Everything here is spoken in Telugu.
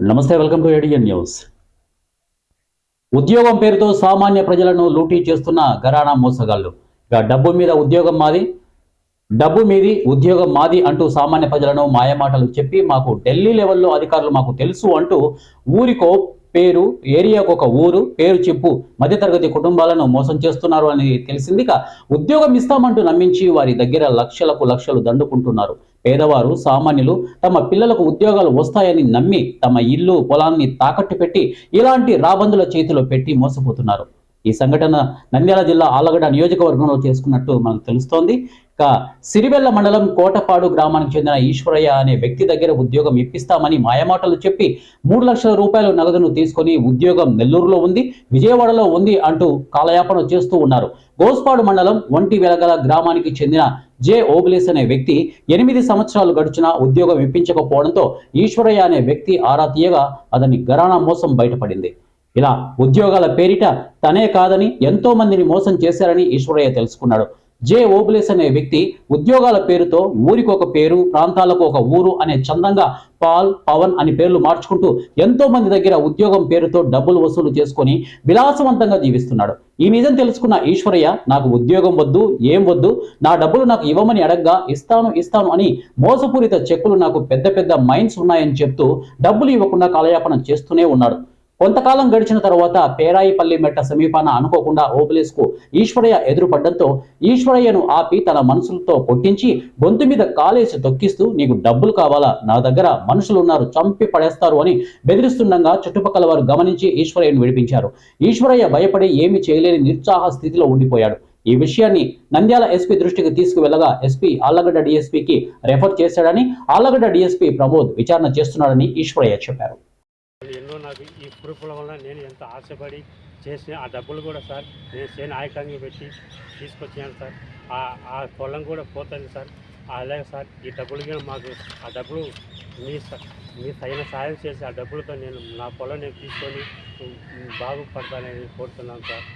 నమస్తే వెల్కమ్ టు ఏడియన్ న్యూస్ ఉద్యోగం పేరుతో సామాన్య ప్రజలను లూటీ చేస్తున్న గరాణా మోసగాళ్ళు. ఇక డబ్బు మీద ఉద్యోగం మాది డబ్బు మీది ఉద్యోగం మాది అంటూ సామాన్య ప్రజలను మాయమాటలు చెప్పి మాకు ఢిల్లీ లెవెల్లో అధికారులు మాకు తెలుసు అంటూ ఊరికో పేరు ఏరియాకు ఒక ఊరు పేరు చెప్పు మధ్యతరగతి కుటుంబాలను మోసం చేస్తున్నారు అని తెలిసింది. ఇక ఉద్యోగం ఇస్తామంటూ నమ్మించి వారి దగ్గర లక్షలకు లక్షలు దండుకుంటున్నారు. పేదవారు సామాన్యులు తమ పిల్లలకు ఉద్యోగాలు వస్తాయని నమ్మి తమ ఇల్లు పొలాన్ని తాకట్టు పెట్టి ఇలాంటి రాబందుల చేతిలో పెట్టి మోసపోతున్నారు. ఈ సంఘటన నంద్యాల జిల్లా ఆలగడ్డ నియోజకవర్గంలో చేసుకున్నట్టు మనకు తెలుస్తోంది. ఇక సిరివెల్ల మండలం కోటపాడు గ్రామానికి చెందిన ఈశ్వరయ్య అనే వ్యక్తి దగ్గర ఉద్యోగం ఇప్పిస్తామని మాయమాటలు చెప్పి మూడు లక్షల రూపాయల నగదును తీసుకొని ఉద్యోగం నెల్లూరులో ఉంది విజయవాడలో ఉంది అంటూ కాలయాపన చేస్తూ ఉన్నారు. గోస్పాడు మండలం ఒంటి వెలగల గ్రామానికి చెందిన జే ఓబులేస్ అనే వ్యక్తి ఎనిమిది సంవత్సరాలు గడిచినా ఉద్యోగం ఇప్పించకపోవడంతో ఈశ్వరయ్య అనే వ్యక్తి ఆరా తీయగా అతని గరాణా మోసం బయటపడింది. ఇలా ఉద్యోగాల పేరిట తనే కాదని ఎంతో మందిని మోసం చేశారని ఈశ్వరయ్య తెలుసుకున్నాడు. జే ఓబులేస్ అనే వ్యక్తి ఉద్యోగాల పేరుతో ఊరికి ఒక పేరు ప్రాంతాలకు ఒక ఊరు అనే చందంగా పాల్ పవన్ అని పేర్లు మార్చుకుంటూ ఎంతో మంది దగ్గర ఉద్యోగం పేరుతో డబ్బులు వసూలు చేసుకొని విలాసవంతంగా జీవిస్తున్నాడు. ఈ నిజం తెలుసుకున్న ఈశ్వరయ్య నాకు ఉద్యోగం వద్దు ఏం వద్దు నా డబ్బులు నాకు ఇవ్వమని అడగ్గా ఇస్తాను ఇస్తాను అని మోసపూరిత చెక్కులు నాకు పెద్ద పెద్ద మైండ్స్ ఉన్నాయని చెప్తూ డబ్బులు ఇవ్వకుండా కాలయాపన చేస్తూనే ఉన్నాడు. కొంతకాలం గడిచిన తర్వాత పేరాయిపల్లి మెట్ట సమీపాన అనుకోకుండా ఓపెలేస్కు ఈశ్వరయ్య ఎదురుపడ్డంతో ఈశ్వరయ్యను ఆపి తన మనసులతో కొట్టించి గొంతు మీద కాలేసి తొక్కిస్తూ నీకు డబ్బులు కావాలా? నా దగ్గర మనుషులు ఉన్నారు చంపి పడేస్తారు అని బెదిరిస్తుండగా చుట్టుపక్కల వారు గమనించి ఈశ్వరయ్యను విడిపించారు. ఈశ్వరయ్య భయపడి ఏమి చేయలేని నిరుత్సాహ స్థితిలో ఉండిపోయాడు. ఈ విషయాన్ని నంద్యాల ఎస్పీ దృష్టికి తీసుకువెళ్ళగా ఎస్పీ ఆళ్ళగడ్డ డిఎస్పీకి రెఫర్ చేశాడని ఆళ్ళగడ్డ డిఎస్పీ ప్రమోద్ విచారణ చేస్తున్నాడని ఈశ్వరయ్య చెప్పారు. నాకు ఈ ప్రూఫ్ల వల్ల నేను ఎంత ఆశపడి చేసిన ఆ డబ్బులు కూడా సార్ నేను చేయని ఆయకంగా పెట్టి తీసుకొచ్చాను సార్. ఆ ఆ పొలం కూడా పోతుంది సార్. అలాగే సార్ ఈ డబ్బులు కూడా మాకు ఆ డబ్బులు మీ స- మీ తగిన సాయం చేసి ఆ డబ్బులతో నేను నా పొలం నేను తీసుకొని బాగుపడతానని కోరుతున్నాను సార్.